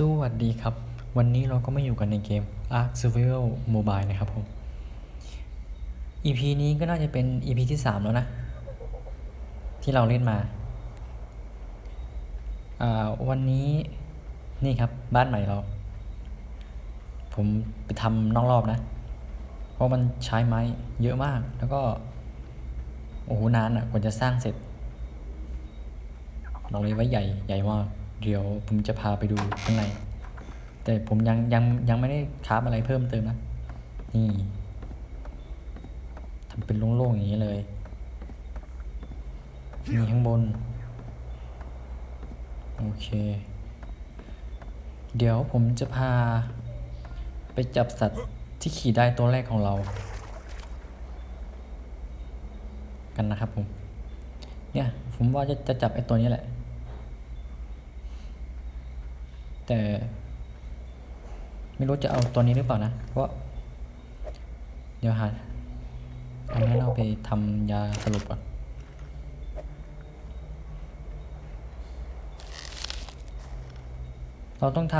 สวัสดีครับ วันนี้เราก็มาอยู่กันในเกม Ark Survival Mobile นะครับผม EP นี้ก็น่าจะเป็น EP ที่ 3 แล้วนะ ที่เราเล่นมาอ่าวันนี้นี่ครับบ้านใหม่เรา ผมไปทำนอกรอบนะ เพราะมันใช้ไม้เยอะมากแล้วก็ โอ้โหนานอะกว่าจะสร้างเสร็จบอกเลยไว่าใหญ่ใหญ่มาก เดี๋ยวผมจะพาไปดูข้างใน แต่ผมยังยังยังไม่ได้คราฟอะไรเพิ่มเติมนะ นี่ทำเป็นโล่งๆอย่างนี้เลยมีข้างบน โอเค เดี๋ยวผมจะพา ไปจับสัตว์ที่ขี่ได้ตัวแรกของเรา กันนะครับผม เนี่ย ผมว่าจะจะจับไอ้ตัวนี้แหละ แต่ ไม่รู้จะเอาตัวนี้หรือเปล่านะ เพราะ เดี๋ยวหาเอางั้นเอาไปทำยาสรุปก่อนเราต้องท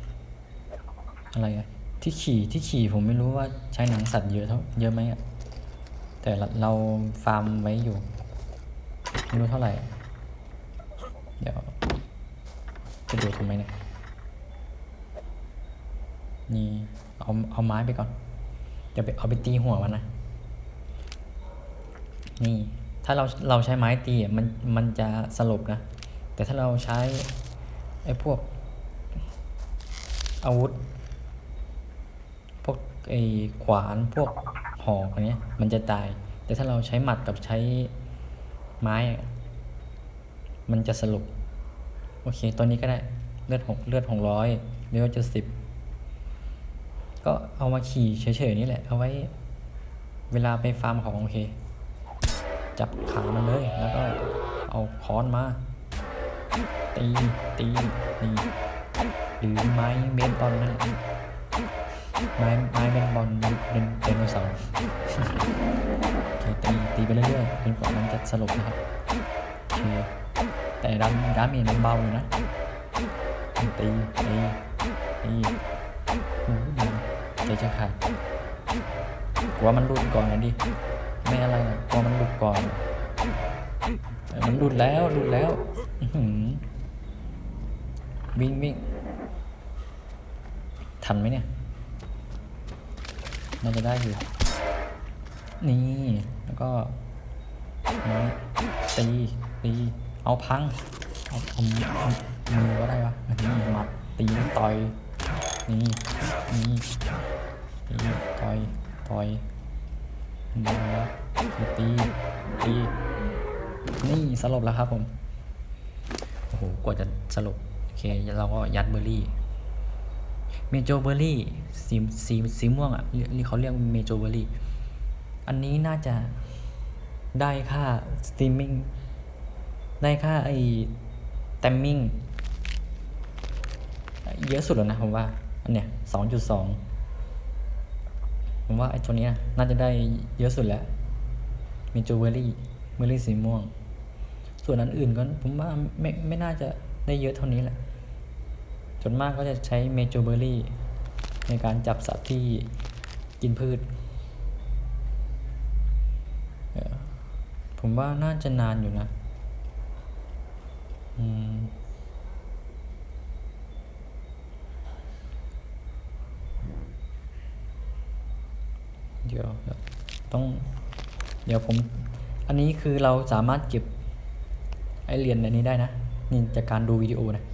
ำอะไรอะที่ขี่ที่ขี่ผมไม่รู้ว่าใช้หนังสัตว์เยอะเท่าเยอะไหมอะแต่เราเราฟาร์มไว้อยู่ ไม่รู้เท่าไหร่ เดี๋ยว จะดูทำไมเนี่ย นี่ เอา เอาไม้ไปก่อนเดี๋ยวไปเอาไปตีหัวมันนะ นี่ ถ้าเรา เราใช้ไม้ตีอะมัน มันจะสลบนะ แต่ถ้าเราใช้ไอ้พวก อาวุธ พวกไอ้ขวาน พวกหอกอะไรเนี้ย มันจะตาย แต่ถ้าเราใช้หมัดกับใช้ไม้อะมันจะสลบ โอเคตัวนี้ก็ได้ เลือดหกเลือดหกร้อยเลือดเจ็ดสิบ ก็เอามาขี่เฉยๆนี่แหละ เอาไว้เวลาไปฟาร์มของโอเค จับขามันเลย แล้วก็เอาค้อนมา ตีตีตีหรือไม้เบสบอลนั่นแหละไม้ไม้เบสบอลเป็นไดโนเสาร์ตีตีไปเรื่อยๆจนกว่ามันจะสลบนะครับโอเค แต่ดาดาเมจมันเบาอยู่นะตีตีตีใจจะขาดกลัวมันหลุดก่อนนะดิไม่อะไรนะกลัวมันหลุดก่อน มันหลุดแล้วหลุดแล้ววิ่งวิ่งทันไหมเนี่ยน่าจะได้อยู่ นี่ แล้วก็ม้ตีตี เอาพัง เอาเอาเอามือก็ได้วะนนี้มัดตีต่อย นี่นี่ตีต่อยต่อยมาแล้วตีตีนี่สลบแล้วครับผม โอ้โหกว่าจะสลบโอเคเราก็ยัดเบอร์รี่ เมโจเบอร์รี่สีสีสีม่วงอะเรียกเขาเรียกเมโจเบอร์รี่ อันนี้น่าจะได้ค่าสตรีมมิ่ง ได้ค่าไอ้แตมมิ่งเยอะสุดแล้วนะผมว่า อันเนี้ยสองจุดสองผมว่าไอ้ตัวเนี้ยน่าจะได้เยอะสุดแล้วเมโจเบอรี่เบอรี่สีม่วง ส่วนอันอื่นก็ผมว่าไม่ไม่น่าจะได้เยอะเท่านี้แหละส่วนมากก็จะใช้เมโจเบอร์รี่ในการจับสัตว์ที่กินพืช ผมว่าน่าจะนานอยู่นะ เดี๋ยวต้อง เดี๋ยวผม อันนี้คือเราสามารถเก็บ ไอเหรียญอันนี้ได้นะ นี่จากการดูวิดีโอนะ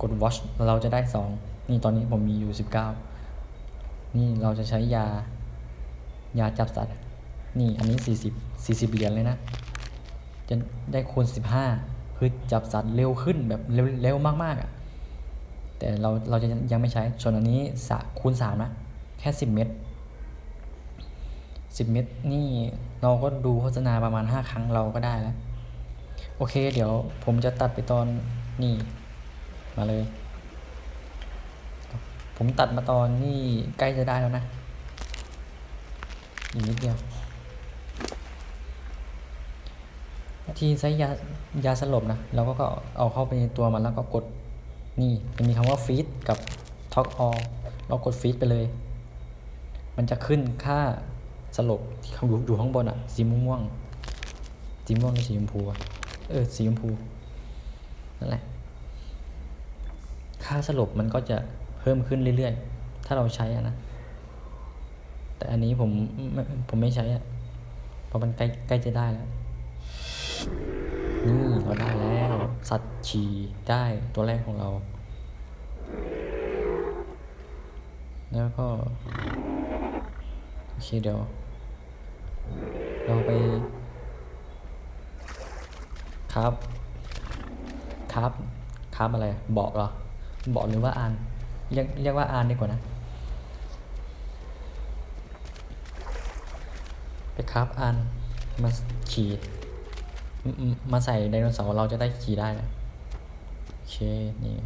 กด watch เราจะได้สอง นี่ตอนนี้ผมมีอยู่สิบเก้า นี่เราจะใช้ยา ยาจับสัตว์ นี่อันนี้สี่สิบสี่สิบเหรียญเลยนะ จะได้คูณสิบห้า คือจับสัตว์เร็วขึ้นแบบเร็วเร็วมากๆอะ่ะแต่เราเราจะยังไม่ใช้ส่วนอันนี้สะคูณสามนะ แค่สิบเม็ดสิบเม็ดนี่เราก็ดูโฆษณาประมาณห้าครั้งเราก็ได้แล้ว โอเค เดี๋ยวผมจะตัดไปตอนนี่มาเลย ผมตัดมาตอนนี่ใกล้จะได้แล้วนะ อีกนิดเดียว ที่ใช้ยายาสลบนะเราก็เอาเข้าไปในตัวมันแล้วก็กดนี่จะมีคำว่าฟีดกับท็อกออเรากดฟีดไปเลย มันจะขึ้นค่าสลบที่เขาอยู่อยู่ข้างบนอะสีม่วงสีม่วงหรือสีชมพูอะเออสีชมพูนั่นแหละ ค่าสลบมันก็จะเพิ่มขึ้นเรื่อยๆ ถ้าเราใช้อะนะ แต่อันนี้ผมผมไม่ใช้อะเพราะมันใกล้ใกล้จะได้แล้ว นี่เราได้แล้ว สัตว์ฉี่ได้ตัวแรกของเรา แล้วก็ โอเคเดี๋ยว เราไป ครับ ครับ ครับอะไรเบาะเหรอเบาะหรือว่าอาน เรียกเรียกว่าอานดีกว่านะไปครับอานมาขี่ มาใส่ไดโนเสาร์เราจะได้ขี่ได้นะโอเค นี่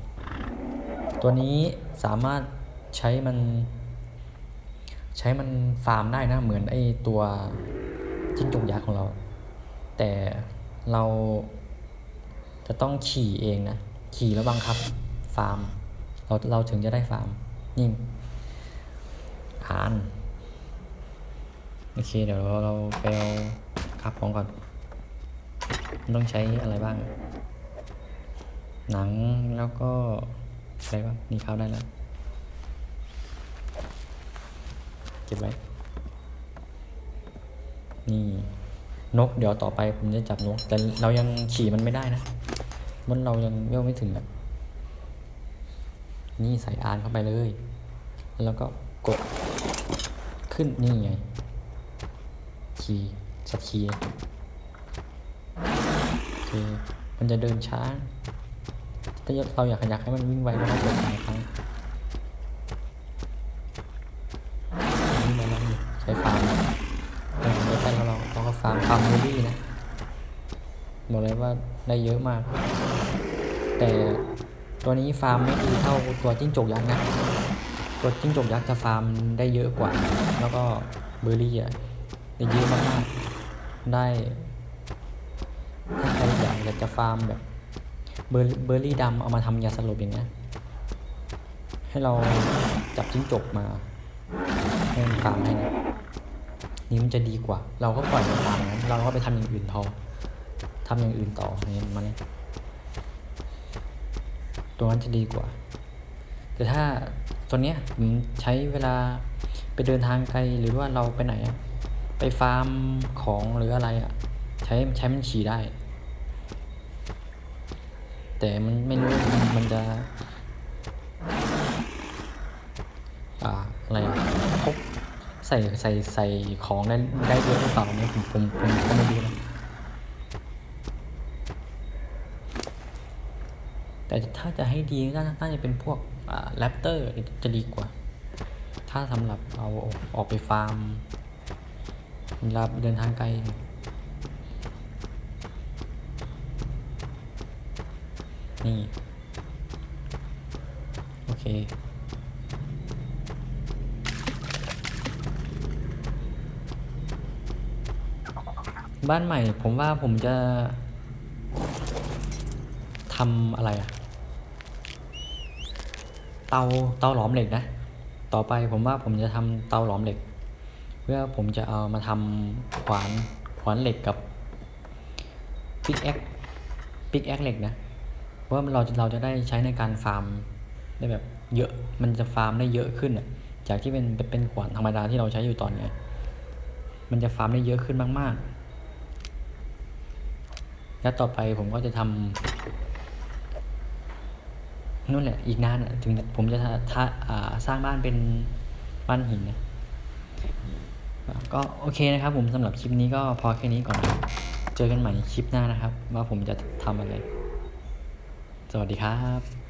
ตัวนี้สามารถใช้มัน ใช้มันฟาร์มได้นะ เหมือนไอตัวจิ้งจกยักษ์ของเรา แต่เราจะต้องขี่เองนะ ขี่แล้วบังคับ ฟาร์ม เราเราถึงจะได้ฟาร์ม นี่อ่านโอเค เดี๋ยวเราเราไปเอาขับของก่อน มันต้องใช้อะไรบ้าง หนังแล้วก็อะไรบ้างนี่เข้าได้แล้วเก็บไว้ นี่นกเดี๋ยวต่อไปผมจะจับนก แต่เรายังขี่มันไม่ได้นะมันเรายังเวลไม่ถึงอะนี่ใส่อานเข้าไปเลย แล้วก็กดขึ้นนี่ไงคีย์สัตว์คีย์โอเค มันจะเดินช้าถ้าเราอยากอยากให้มันวิ่งไวก็ต้องกดสามครั้งวิ่มาแล้วนี่ใช้ฟาร์มเราถึงจะใช้ของเราเราก็ฟาร์มฟาร์มมูลี่นะบอกเลยว่าได้เยอะมาก แต่ตัวนี้ฟาร์มไม่ดีเท่าตัวจิ้งจกยักษ์นะตัวจิ้งจกยักษ์จะฟาร์มได้เยอะกว่า แล้วก็เบอร์รี่อะได้เยอะมากๆได้ถ้าใคร อยากจะฟาร์มแบบเบอร์เบอร์รี่ดำเอามาทำยาสลบอย่างเงี้ยให้เราจับจิ้งจกมาให้มันฟาร์มให้นะนี่มันจะดีกว่า เราก็ปล่อยมันฟาร์มนะเราก็ไปทำอย่างอื่นทอทำอย่างอื่นต่ออย่างเงี้ยมาเนี่ยตัวนั้นจะดีกว่า แต่ถ้าตัวเนี้ยผมใช้เวลาไปเดินทางไกลหรือว่าเราไปไหนอะไปฟาร์มของหรืออะไรอะใช้ใช้มันขี่ได้ แต่มันไม่รู้มันมันจะอ่าอะไรพกใส่ใส่ใส่ของได้ได้เยอะหรือเปล่าเนี่ยผมผมผมก็ไม่รู้นะแต่ถ้าจะให้ดีน่าน่าจะเป็นพวกอ่าแรปเตอร์จะดีกว่า ถ้าสำหรับเอาออกไปฟาร์มเวลาเดินทางไกล นี่ โอเค บ้านใหม่ผมว่าผมจะทำอะไรอะเตาเตาหลอมเหล็กนะ ต่อไปผมว่าผมจะทำเตาหลอมเหล็ก เพื่อผมจะเอามาทำขวานขวานเหล็กกับปิกแอคปิกแอคเหล็กนะ ราะว่าเราเราจะได้ใช้ในการฟาร์มได้แบบเยอะมันจะฟาร์มได้เยอะขึ้นจากที่เป็นเป็นเป็นขวานธรรมดาที่เราใช้อยู่ตอนนี้มันจะฟาร์มได้เยอะขึ้นมาก ๆ แล้วต่อไปผมก็จะทำนู่นแหละอีกนานอะถึงผมจะท,ทาอ่าสร้างบ้านเป็นบ้านหินนะก็โอเคนะครับผมสำหรับคลิปนี้ก็พอแค่นี้ก่อน เจอกันใหม่คลิปหน้านะครับ ว่าผมจะทำอะไร สวัสดีครับ